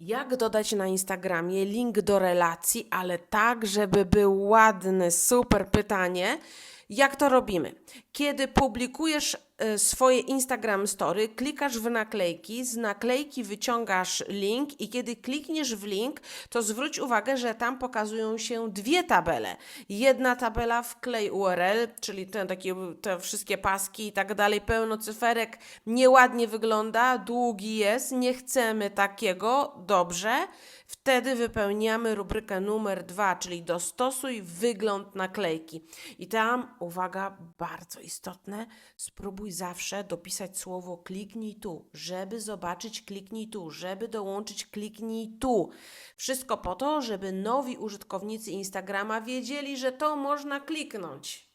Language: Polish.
Jak dodać na Instagramie link do relacji, ale tak, żeby był ładny, super pytanie. Jak to robimy? Kiedy publikujesz e, swoje Instagram Story, klikasz w naklejki, z naklejki wyciągasz link i kiedy klikniesz w link, to zwróć uwagę, że tam pokazują się dwie tabele. Jedna tabela wklej URL, czyli te, takie, te wszystkie paski i tak dalej, pełno cyferek, nieładnie wygląda, długi jest, nie chcemy takiego, dobrze. Wtedy wypełniamy rubrykę numer dwa, czyli dostosuj wygląd naklejki. I tam, uwaga, bardzo istotne, spróbuj zawsze dopisać słowo kliknij tu, żeby zobaczyć kliknij tu, żeby dołączyć kliknij tu. Wszystko po to, żeby nowi użytkownicy Instagrama wiedzieli, że to można kliknąć.